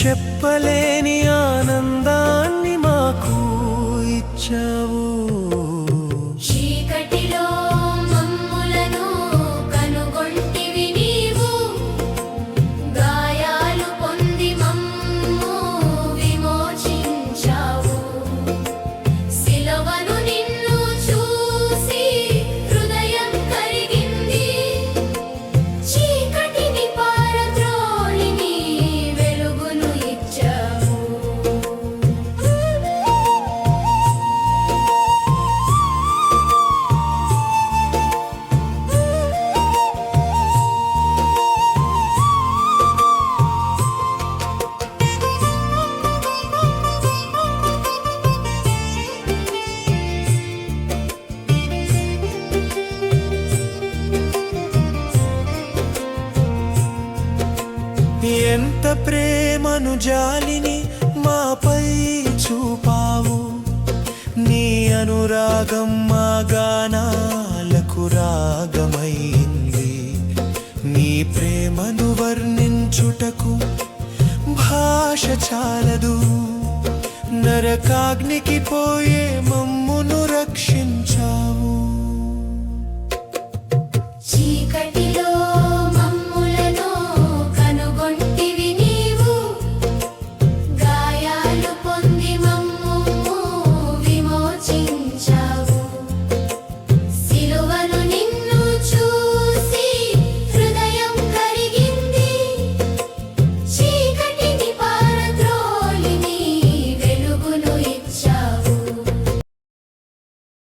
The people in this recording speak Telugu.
చెప్పలేని ఆనందాన్ని మాకు ఇచ్చావు. ఎంత ప్రేమను జాలిని మాపై చూపావు. నీ అనురాగం మా గానాలకు రాగమైంది. నీ ప్రేమను వర్ణించుటకు భాష చాలదు. నరకాగ్నికి పోయి